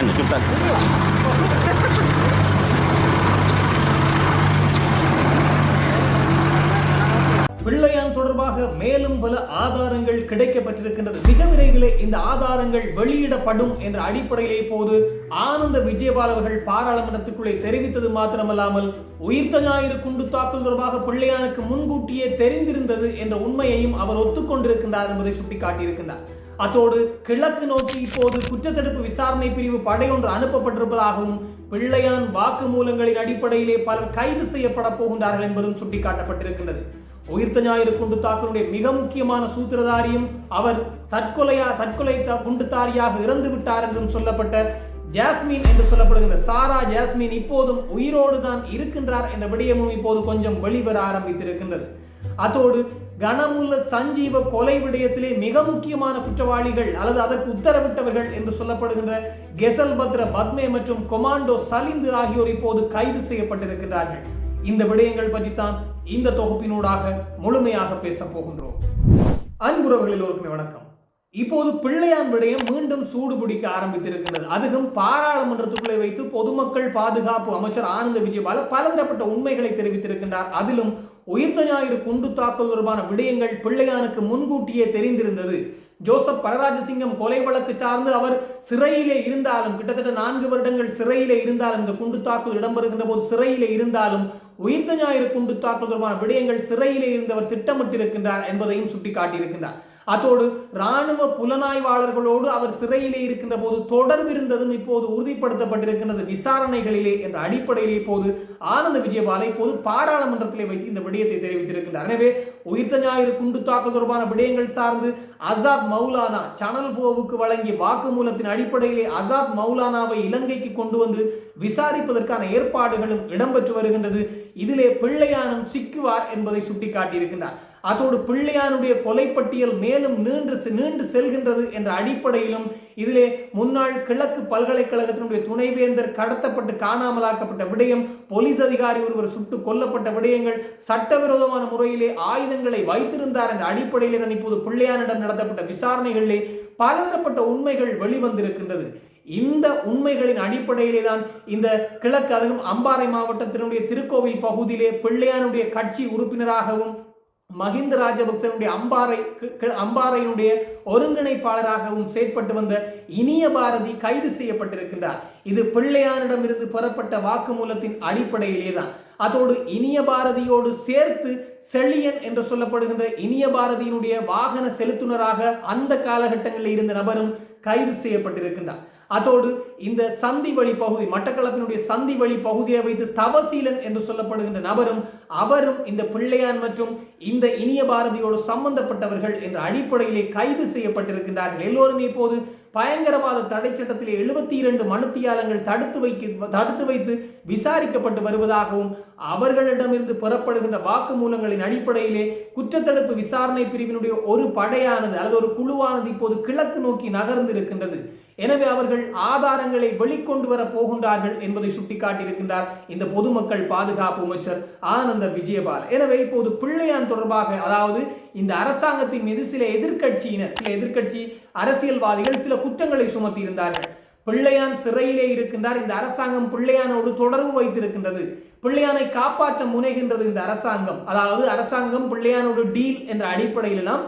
தண்ணி சுத்தம் பிள்ளையான் தொடர்பாக மேலும் பல ஆதாரங்கள் கிடைக்கப்பட்டிருக்கின்றது. மிக விரைவில் இந்த ஆதாரங்கள் வெளியிடப்படும் என்ற அடிப்படையிலே போது ஆனந்த விஜயபால் அவர்கள் பாராளுமன்றத்துக்குள்ளே தெரிவித்தது மாத்திரமல்லாமல் உயிர்த்த ஞாயிறு குண்டு தாக்குதல் தொடர்பாக பிள்ளையானுக்கு முன்கூட்டியே தெரிந்திருந்தது என்ற உண்மையையும் அவர் ஒத்துக்கொண்டிருக்கின்றார் என்பதை சுட்டிக்காட்டியிருக்கின்றார். அத்தோடு கிழக்கு நோக்கி இப்போது குற்றத்தடுப்பு விசாரணை பிரிவு படையொன்று அனுப்பப்பட்டிருப்பதாகவும் பிள்ளையான் வாக்குமூலங்களின் அடிப்படையிலே பலர் கைது செய்யப்பட போகின்றார்கள் என்பதும் சுட்டிக்காட்டப்பட்டிருக்கின்றது. உயிர்த்த ஞாயிறு குண்டு தாக்கனுடைய மிக முக்கியமான சூத்திரதாரியும் அவர் தற்கொலையா தற்கொலை த- குண்டுதாரியாக இறந்து விட்டார் என்றும் சொல்லப்பட்ட ஜாஸ்மின் என்று சொல்லப்படுகின்ற சாரா ஜாஸ்மின் இப்போதும் உயிரோடு தான் இருக்கின்றார் என்ற விடயமும் இப்போது கொஞ்சம் வெளிவர ஆரம்பித்திருக்கின்றது. அதோடு கனமுள்ள சஞ்சீவ கொலை விடயத்திலே மிக முக்கியமான குற்றவாளிகள் அல்லது அதற்கு உத்தரவிட்டவர்கள் என்று சொல்லப்படுகின்ற கெசல் பத்ர பத்மே மற்றும் கொமாண்டோ சலிந்து ஆகியோர் இப்போது கைது செய்யப்பட்டிருக்கிறார்கள் இந்த விடயங்கள் பற்றி தான் இந்த தொகுப்பினூடாக முழுமையாக பேசப் போகின்றோம். அன்புறவர்கள் எல்லோருக்குமே வணக்கம். இப்போது பிள்ளையான் விடயம் மீண்டும் சூடு பிடிக்க ஆரம்பித்திருக்கிறது அதுவும் பாராளுமன்றத்துக்குள்ளே வைத்து பொதுமக்கள் பாதுகாப்பு அமைச்சர் ஆனந்த விஜயபால பலதரப்பட்ட உண்மைகளை தெரிவித்திருக்கின்றார். அதிலும் உயிர்த்த ஞாயிறு குண்டு தாக்கல் தொடர்பான விடயங்கள் பிள்ளையானுக்கு முன்கூட்டியே தெரிந்திருந்தது. ஜோசப் பரராஜசிங்கம் கொலை வழக்கு சார்ந்து அவர் சிறையிலே இருந்தாலும் கிட்டத்தட்ட நான்கு வருடங்கள் சிறையிலே இருந்தாலும் இந்த குண்டு தாக்குதல் இடம்பெறுகின்ற போது சிறையிலே இருந்தாலும் உயிர்த்த ஞாயிறு குண்டு தாக்குதல் தொடர்பான விடயங்கள் சிறையிலே இருந்தவர் திட்டமிட்டிருக்கின்றார் என்பதையும் சுட்டிக்காட்டியிருக்கின்றார். அதோடு இராணுவ புலனாய்வாளர்களோடு அவர் சிறையிலே இருக்கின்ற போது தொடர்பு இருந்ததும் இப்போது உறுதிப்படுத்தப்பட்டிருக்கின்றது. விசாரணைகளிலே என்ற அடிப்படையிலே இப்போது ஆனந்த விஜயபாலை இப்போது பாராளுமன்றத்திலே வைத்து இந்த விடயத்தை தெரிவித்திருக்கின்றார். எனவே உயிர்த்த ஞாயிறு குண்டு தாக்கல் தொடர்பான விடயங்கள் சார்ந்து அசாத் மௌலானா சனல் போவுக்கு வழங்கிய வாக்குமூலத்தின் அடிப்படையிலே அசாத் மௌலானாவை இலங்கைக்கு கொண்டு வந்து விசாரிப்பதற்கான ஏற்பாடுகளும் இடம்பெற்று வருகின்றது. இதிலே பிள்ளையானும் சிக்குவார் என்பதை சுட்டிக்காட்டியிருக்கின்றார். அதோடு பிள்ளையானுடைய கொலைப்பட்டியல் மேலும் நீண்டு செ- நீண்டு செல்கின்றது என்ற அடிப்படையிலும் இதிலே முன்னாள் கிழக்கு பல்கலைக்கழகத்தினுடைய துணைவேந்தர் கடத்தப்பட்டு காணாமலாக்கப்பட்ட விடயம் போலீஸ் அதிகாரி ஒருவர் சுட்டு கொல்லப்பட்ட விடயங்கள் சட்டவிரோதமான முறையிலே ஆயுதங்களை வைத்திருந்தார் என்ற அடிப்படையிலே தான் இப்போது பிள்ளையானிடம் நடத்தப்பட்ட விசாரணைகளிலே பலதரப்பட்ட உண்மைகள் வெளிவந்திருக்கின்றது. இந்த உண்மைகளின் அடிப்படையிலே தான் இந்த கிழக்கு அதுவும் அம்பாறை மாவட்டத்தினுடைய திருக்கோவில் பகுதியிலே பிள்ளையானுடைய கட்சி உறுப்பினராகவும் மஹிந்த ராஜபக்சனுடைய அம்பாறை அம்பாறையினுடைய ஒருங்கிணைப்பாளராகவும் செயற்பட்டு வந்த இனிய பாரதி கைது செய்யப்பட்டிருக்கின்றார். இது பிள்ளையானிடமிருந்து பெறப்பட்ட வாக்குமூலத்தின் அடிப்படையிலே தான் அதோடு இனிய பாரதியோடு சேர்த்து செழியன் என்று சொல்லப்படுகின்ற இனிய பாரதியினுடைய வாகன செலுத்துனராக அந்த காலகட்டங்களில் இருந்த நபரும் கைது செய்யப்பட்டிருக்கின்றார். அதோடு இந்த சந்தி வழி பகுதி மட்டக்களப்பினுடைய சந்தி வழி பகுதியை வைத்து தவசீலன் என்று சொல்லப்படுகின்ற நபரும் அவரும் இந்த பிள்ளையான் மற்றும் இந்த இனிய பாரதியோடு சம்பந்தப்பட்டவர்கள் என்ற அடிப்படையிலே கைது செய்யப்பட்டிருக்கின்றார்கள் எல்லோருமே இப்போது பயங்கரவாத தடை சட்டத்திலே எழுபத்தி இரண்டு மனுத்தியாலங்கள் தடுத்து வைக்க தடுத்து வைத்து விசாரிக்கப்பட்டு வருவதாகவும் அவர்களிடமிருந்து பெறப்படுகின்ற வாக்குமூலங்களின் அடிப்படையிலே குற்றத்தடுப்பு விசாரணை பிரிவினுடைய ஒரு படையானது அல்லது ஒரு குழுவானது இப்போது கிழக்கு நோக்கி நகர்ந்திருக்கின்றது. எனவே அவர்கள் ஆதாரங்கள் வெளிக்கொண்டு வர போகின்றார்கள் என்பதை சுட்டிக்காட்டியிருக்கின்றார் இந்த பொதுமக்கள் பாதுகாப்பு அமைச்சர் ஆனந்த விஜயபால். எனவே இப்போது பிள்ளையான் தொடர்பாக அதாவது இந்த அரசாங்கத்தின் மீது சில எதிர்கட்சியினர் சில எதிர்கட்சி அரசியல்வாதிகள் சில குற்றங்களை சுமத்தியிருந்தார்கள். பிள்ளையான் சிறையிலே இருக்கின்றார். இந்த அரசாங்கம் பிள்ளையானோடு தொடர்பு வைத்திருக்கின்றது. பிள்ளையானை காப்பாற்ற முனைகின்றது இந்த அரசாங்கம். அதாவது அரசாங்கம் பிள்ளையானோடு டீல் என்ற அடிப்படையிலெல்லாம்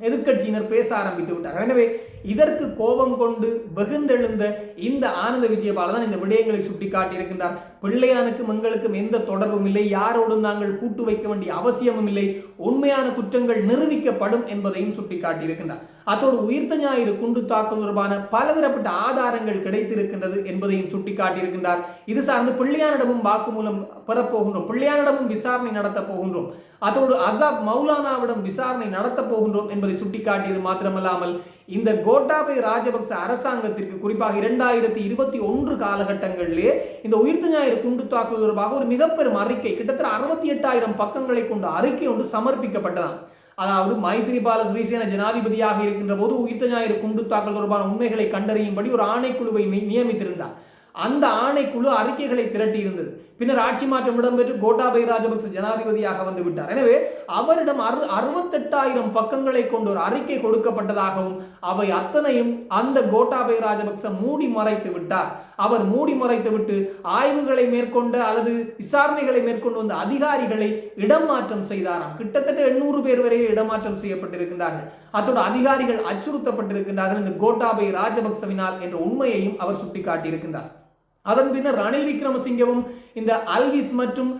எதிர்க்கட்சியினர் பேச ஆரம்பித்து விட்டார் எனவே இதற்கு கோபம் கொண்டு வெகுந்தெழுந்த இந்த ஆனந்த விஜயபால தான் இந்த விடயங்களை சுட்டி காட்டியிருக்கின்றார் பிள்ளையானுக்கும் எங்களுக்கும் எந்த தொடர்பும் இல்லை. யாரோடும் நாங்கள் கூட்டு வைக்க வேண்டிய அவசியமும் இல்லை. உண்மையான குற்றங்கள் நிரூபிக்கப்படும் என்பதையும் சுட்டிக்காட்டியிருக்கின்றார். அத்தோடு உயிர்த்த ஞாயிறு குண்டு தாக்குதல் தொடர்பான பலதரப்பட்ட ஆதாரங்கள் கிடைத்திருக்கின்றது என்பதையும் சுட்டிக்காட்டியிருக்கின்றார். இது சார்ந்து பிள்ளையானிடமும் வாக்குமூலம் பெறப்போகின்றோம். பிள்ளையானிடமும் விசாரணை நடத்தப் போகின்றோம். அதோடு அசாத் மௌலானாவிடம் விசாரணை நடத்தப் போகின்றோம் என்பதை சுட்டிக்காட்டியது மாத்திரமல்லாமல் இந்த கோட்டாபய ராஜபக்ச அரசாங்கத்திற்கு குறிப்பாக இரண்டாயிரத்தி இருபத்தி ஒன்று காலகட்டங்களிலே இந்த உயிர்த்த ஞாயிறு குண்டு தாக்குதல் தொடர்பாக ஒரு மிகப்பெரும் அறிக்கை கிட்டத்தட்ட அறுபத்தி எட்டாயிரம் பக்கங்களை கொண்ட அறிக்கை ஒன்று சமர்ப்பிக்கப்பட்டதாம். அதாவது மைத்திரிபால சிறிசேன ஜனாதிபதியாக இருக்கின்ற போது உயிர்த்த ஞாயிறு குண்டு தாக்கல் தொடர்பான உண்மைகளை கண்டறியும்படி ஒரு ஆணைக்குழுவை நியமித்திருந்தார். அந்த ஆணைக்குழு அறிக்கைகளை திரட்டி இருந்தது. பின்னர் ஆட்சி மாற்றம் இடம்பெற்று கோட்டாபய ராஜபக்ச ஜனாதிபதியாக வந்து விட்டார். எனவே அவரிடம் அறு அறுபத்தெட்டாயிரம் பக்கங்களை கொண்ட ஒரு அறிக்கை கொடுக்கப்பட்டதாகவும் அவை அத்தனையும் அந்த கோட்டாபய ராஜபக்ச மூடி மறைத்து விட்டார். அவர் மூடி மறைத்து விட்டு ஆய்வுகளை மேற்கொண்ட அல்லது விசாரணைகளை மேற்கொண்டு வந்த அதிகாரிகளை இடமாற்றம் செய்தாராம். கிட்டத்தட்ட எண்ணூறு பேர் வரை இடமாற்றம் செய்யப்பட்டிருக்கின்றார்கள். அத்தோடு அதிகாரிகள் அச்சுறுத்தப்பட்டிருக்கின்றார்கள். இந்த கோட்டாபய ராஜபக்சவினால் என்ற உண்மையையும் அவர் சுட்டிக்காட்டியிருக்கின்றார். அதன் பின்னர் ரணில் விக்ரமசிங்கவும் இந்த அல்விஸ் மற்றும்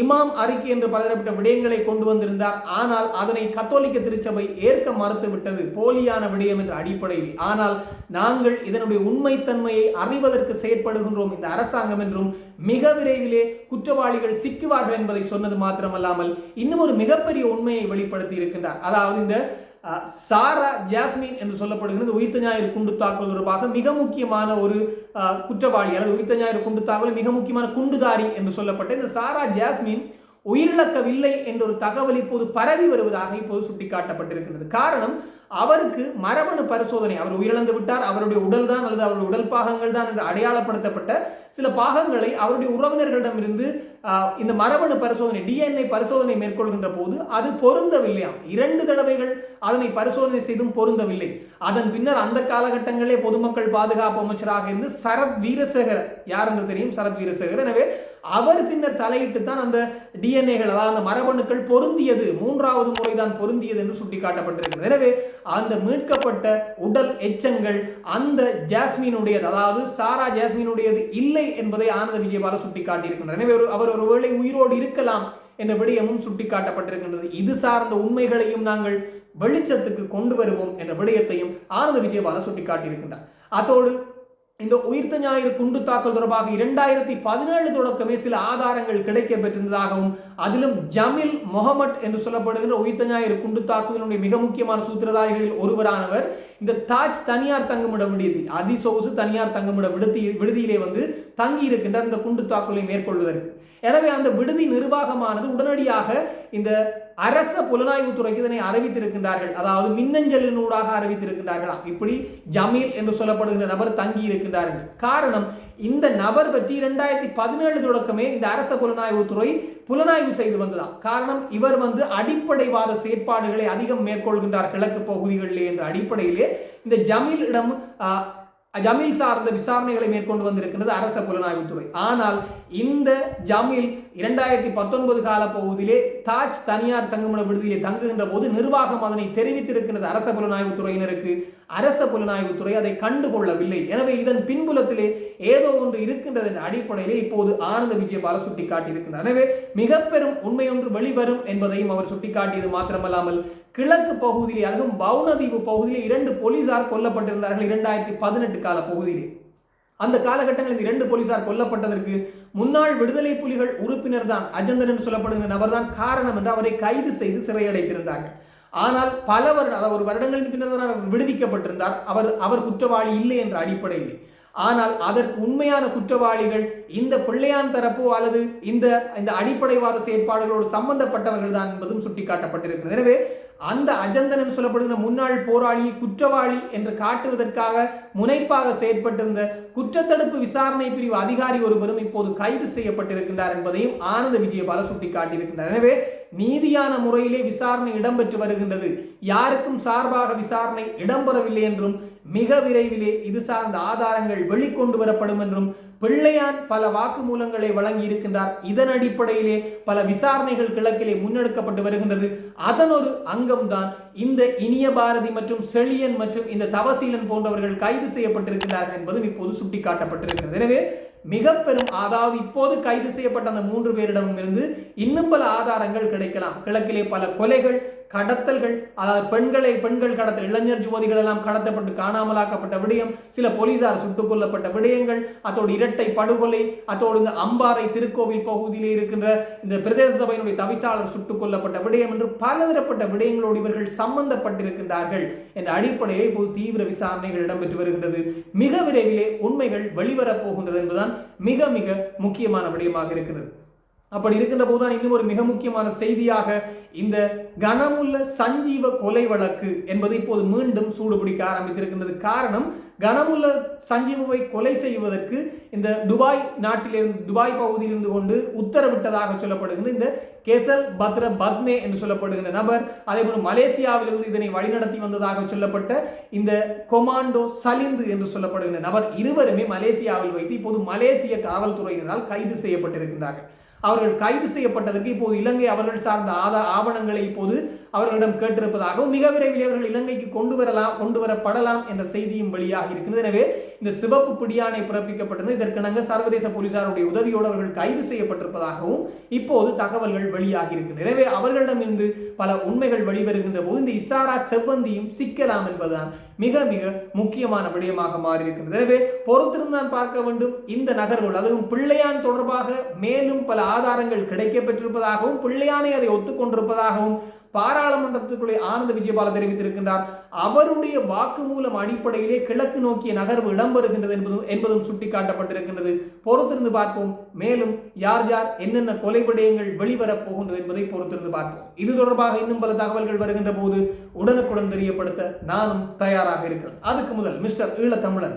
இமாம் அறிக்கை என்று பலதரப்பட்ட விடயங்களை கொண்டு வந்திருந்தார். ஆனால் அதனை கத்தோலிக்க திருச்சபை ஏற்க மறுத்துவிட்டது. போலியான விடயம் என்ற அடிப்படையில். ஆனால் நாங்கள் இதனுடைய உண்மைத்தன்மையை அறிவதற்கு செயற்படுகின்றோம். இந்த அரசாங்கம் என்றும் மிக விரைவிலே குற்றவாளிகள் சிக்குவார்கள் என்பதை சொன்னது மாத்திரமல்லாமல் இன்னும் ஒரு மிகப்பெரிய உண்மையை வெளிப்படுத்தி இருக்கின்றார். அதாவது இந்த சாரா ஜாஸ்மின் என்று சொல்லப்படுகிறது. உயிர்த்த ஞாயிறு குண்டு தாக்குதல் தொடர்பாக மிக முக்கியமான ஒரு குற்றவாளி அல்லது உயிர்த்த ஞாயிறு குண்டு தாக்குதல் மிக முக்கியமான குண்டுதாரி என்று சொல்லப்பட்ட இந்த சாரா ஜாஸ்மின் உயிரிழக்கவில்லை என்ற ஒரு தகவல் இப்போது பரவி வருவதாக இப்போது சுட்டிக்காட்டப்பட்டிருக்கிறது காரணம் அவருக்கு மரபணு பரிசோதனை அவர் உயிரிழந்து விட்டார் அவருடைய உடல் தான் அல்லது அவருடைய உடல் பாகங்கள் தான் என்று அடையாளப்படுத்தப்பட்ட சில பாகங்களை அவருடைய உறவினர்களிடமிருந்து இந்த மரபணு பரிசோதனை டிஎன்ஏ பரிசோதனை மேற்கொள்கின்ற போது அது பொருந்தவில்லையாம் இரண்டு தடவைகள் அதனை பரிசோதனை செய்தும் பொருந்தவில்லை. அதன் பின்னர் அந்த காலகட்டங்களிலே பொதுமக்கள் பாதுகாப்பு அமைச்சராக இருந்து சரத் வீரசேகர் யார் என்று தெரியும்? சரத் வீரசேகர். எனவே அவர் பின்னர் தலையிட்டு தான் அந்த டிஎன்ஏகள் அதாவது அந்த மரபணுக்கள் பொருந்தியது. மூன்றாவது முறைதான் பொருந்தியது என்று சுட்டிக்காட்டப்பட்டிருக்கிறது. எனவே அந்த மீட்கப்பட்ட உடல் எச்சங்கள் அந்த ஜாஸ்மினுடையது அதாவது சாரா ஜாஸ்மினுடையது இல்லை இல்லை என்பதை ஆனந்த விஜயபால சுட்டிக்காட்டியிருக்கின்றார். எனவே அவர் ஒருவேளை உயிரோடு இருக்கலாம் என்ற விடயமும் சுட்டிக்காட்டப்பட்டிருக்கின்றது. இது சார்ந்த உண்மைகளையும் நாங்கள் வெளிச்சத்துக்கு கொண்டு வருவோம் என்ற விடயத்தையும் ஆனந்த விஜயபால சுட்டிக்காட்டியிருக்கின்றார். அதோடு இந்த உயிர்த்த ஞாயிறு குண்டு தாக்கல் தொடர்பாக இரண்டாயிரத்தி பதினேழு தொடக்கமே சில ஆதாரங்கள் கிடைக்க பெற்றிருந்ததாகவும் அதிலும் ஜமில் முகமட் என்று சொல்லப்படுகின்ற உயிர்த்த ஞாயிறு குண்டு தாக்குதலுடைய மிக முக்கியமான சூத்திரதாரிகளில் ஒருவரானவர் இந்த தாஜ் தனியார் தங்குமிட விடுதி அதிசொகுசு தனியார் தங்குமிட விடுதி விடுதியிலே வந்து தங்கி இருக்கின்ற இந்த குண்டு தாக்குதலை மேற்கொள்வதற்கு. எனவே அந்த விடுதி நிர்வாகமானது உடனடியாக இந்த அரச புலனாய்வு துறைக்கு இதனை அறிவித்திருக்கின்றார்கள். அதாவது மின்னஞ்சலினூடாக அறிவித்திருக்கின்றார்களாம். இப்படி ஜமீல் என்று சொல்லப்படுகின்ற நபர் தங்கி இருக்கின்றார்கள். காரணம் இந்த நபர் பற்றி இரண்டாயிரத்தி பதினேழு தொடக்கமே இந்த அரச புலனாய்வு துறை புலனாய்வு செய்து வந்ததாம். காரணம் இவர் வந்து அடிப்படைவாத செயற்பாடுகளை அதிகம் மேற்கொள்கின்றார் கிழக்கு பகுதிகளிலே என்ற அடிப்படையிலே. இந்த ஜமீலிடம் ஜமீல் சார்ந்த விசாரணைகளை மேற்கொண்டு வந்திருக்கிறது அரச புலனாய்வுத்துறை. ஆனால் இந்த ஜமீல் இரண்டாயிரத்தி பத்தொன்பது கால பகுதியிலே தாஜ் தனியார் தங்குமிட விடுதியிலே தங்குகின்ற போது நிர்வாகம் அதனை தெரிவித்திருக்கிறது அரச புலனாய்வுத்துறையினருக்கு. அரச புலனாய்வுத்துறை அதை கண்டுகொள்ளவில்லை. எனவே இதன் பின்புலத்திலே ஏதோ ஒன்று இருக்கின்றதன் அடிப்படையிலே இப்போது ஆனந்த விஜயபால சுட்டிக்காட்டியிருக்கிறார். எனவே மிக பெரும் உண்மை ஒன்று வெளிவரும் என்பதையும் அவர் சுட்டிக்காட்டியது மாத்திரமல்லாமல் கிழக்கு பகுதியில் அதுவும் பவுனதீவு பகுதியில் இரண்டு போலீசார் கொல்லப்பட்டிருந்தார்கள் இரண்டாயிரத்தி பதினெட்டு கால பகுதியிலே. அந்த காலகட்டங்களில் இரண்டு போலீசார் கொல்லப்பட்டதற்கு முன்னாள் விடுதலை புலிகள் உறுப்பினர் தான் அஜந்தன் என்று சொல்லப்படுகிற நபர்தான் காரணம் என்று அவரை கைது செய்து சிறையடைத்திருந்தார்கள். ஆனால் பல வருடம் அதாவது ஒரு வருடங்களின் பின்னர் தான் அவர் விடுவிக்கப்பட்டிருந்தார். அவர் அவர் குற்றவாளி இல்லை என்ற அடிப்படையில். ஆனால் அதற்கு உண்மையான குற்றவாளிகள் இந்த பிள்ளையான் தரப்போ அல்லது இந்த இந்த அடிப்படைவாத செயற்பாடுகளோடு சம்பந்தப்பட்டவர்கள் தான் என்பதும் சுட்டிக்காட்டப்பட்டிருக்கிறது. எனவே அந்த அஜந்தன் என்று சொல்லப்படுகிற முன்னாள் போராளி குற்றவாளி என்று காட்டுவதற்காக முனைப்பாக செயற்பட்டிருந்த குற்றத்தடுப்பு விசாரணை பிரிவு அதிகாரி ஒருவரும் இப்போது கைது செய்யப்பட்டிருக்கின்றார் என்பதையும் ஆனந்த விஜயபால சுட்டிக்காட்டியிருக்கின்றார். எனவே நீதியான முறையிலே விசாரணை இடம்பெற்று வருகின்றது. யாருக்கும் சார்பாக விசாரணை இடம்பெறவில்லை என்றும் மிக விரைவிலே இது சார்ந்த ஆதாரங்கள் வெளிக்கொண்டு வரப்படும் என்றும் பிள்ளையான் பல வாக்குமூலங்களை வழங்கி இருக்கின்றார் இதன் அடிப்படையிலே பல விசாரணைகள் கிழக்கிலே முன்னெடுக்கப்பட்டு வருகின்றது. அதன் ஒரு அங்கம்தான் இந்த இனிய பாரதி மற்றும் செழியன் மற்றும் இந்த தவசீலன் போன்றவர்கள் கைது செய்யப்பட்டிருக்கிறார்கள் என்பதும் இப்போது சுட்டிக்காட்டப்பட்டிருக்கிறது. எனவே மிக பெரும் அதாவது இப்போது கைது செய்யப்பட்ட அந்த மூன்று பேரிடமும் இருந்து இன்னும் பல ஆதாரங்கள் கிடைக்கலாம். கிழக்கிலே பல கொலைகள் கடத்தல்கள் அதாவது பெண்களை பெண்கள் கடத்தல் இளைஞர் ஜோதிகள் எல்லாம் கடத்தப்பட்டு காணாமலாக்கப்பட்ட விடயம் சில போலீசார் சுட்டுக் கொல்லப்பட்ட விடயங்கள் அத்தோடு இரட்டை படுகொலை அத்தோடு இந்த அம்பாறை திருக்கோவில் பகுதியிலே இருக்கின்ற இந்த பிரதேச சபையினுடைய தவிசாளர் சுட்டுக் கொல்லப்பட்ட விடயம் என்று பலதரப்பட்ட விடயங்களோடு இவர்கள் சம்பந்தப்பட்டிருக்கின்றார்கள் என்ற அடிப்படையில் இப்போது தீவிர விசாரணைகள் இடம்பெற்று வருகின்றது. மிக விரைவிலே உண்மைகள் வெளிவரப் போகின்றது என்பதுதான் மிக மிக முக்கியமான விடயமாக இருக்கிறது. அப்படி இருக்கின்ற போதுதான் இன்னும் ஒரு மிக முக்கியமான செய்தியாக இந்த கனமுள்ள சஞ்சீவ கொலை வழக்கு என்பது இப்போது மீண்டும் சூடுபிடிக்க ஆரம்பித்திருக்கின்றது. காரணம் கனமுள்ள சஞ்சீவுவை கொலை செய்வதற்கு இந்த துபாய் நாட்டிலிருந்து துபாய் பகுதியிலிருந்து கொண்டு உத்தரவிட்டதாக சொல்லப்படுகின்ற இந்த கெசல் பத்ர பத்மே என்று சொல்லப்படுகின்ற நபர் அதேபோல் மலேசியாவிலிருந்து இதனை வழிநடத்தி வந்ததாக சொல்லப்பட்ட இந்த கொமாண்டோ சலிந்து என்று சொல்லப்படுகின்ற நபர் இருவருமே மலேசியாவில் வைத்து இப்போது மலேசிய காவல்துறையினரால் கைது செய்யப்பட்டிருக்கின்றார்கள். அவர்கள் கைது செய்யப்பட்டதற்கு இப்போது இலங்கை அவர்கள் சார்ந்த ஆதா ஆவணங்களை இப்போது அவர்களிடம் கேட்டிருப்பதாகவும் மிக விரைவில் அவர்கள் இலங்கைக்கு கொண்டு வரலாம் கொண்டு வரப்படலாம் என்ற செய்தியும் வெளியாக இருக்கிறது எனவே இந்த சிவப்பு பிடியாணை பிறப்பிக்கப்பட்டது. இதற்கிணங்க சர்வதேச போலீசாருடைய உதவியோடு அவர்கள் கைது செய்யப்பட்டிருப்பதாகவும் இப்போது தகவல்கள் வெளியாகி இருக்கின்றன. எனவே அவர்களிடமிருந்து பல உண்மைகள் வெளிவருகின்ற போது இந்த இசாரா செவ்வந்தியும் சிக்கலாம் என்பதுதான் மிக மிக முக்கியமான விடயமாக மாறியிருக்கின்றது. எனவே பொறுத்திருந்தான் பார்க்க வேண்டும். இந்த நகர்வுகள் அதுவும் பிள்ளையான் தொடர்பாக மேலும் பல ஆதாரங்கள் கிடைக்கப்பெற்றிருப்பதாகவும் பிள்ளையானை அதை ஒத்துக்கொண்டிருப்பதாகவும் பாராளுமன்றத்துக்குள்ளே ஆனந்த விஜயபால தெரிவித்திருக்கின்றார். அவருடைய வாக்குமூலம் அடிப்படையிலே கிழக்கு நோக்கிய நகர்வு இடம்பெறுகின்றது என்பதும் என்பதும் சுட்டிக்காட்டப்பட்டிருக்கின்றது. பொறுத்திருந்து பார்ப்போம். மேலும் யார் யார் என்னென்ன கொலை விடயங்கள் வெளிவரப் போகின்றது என்பதை பொறுத்திருந்து பார்ப்போம். இது தொடர்பாக இன்னும் பல தகவல்கள் வருகின்ற போது உடனுக்குடன் தெரியப்படுத்த நானும் தயாராக இருக்கிறேன். அதுக்கு முதல் மிஸ்டர் ஈழத்தமிழன்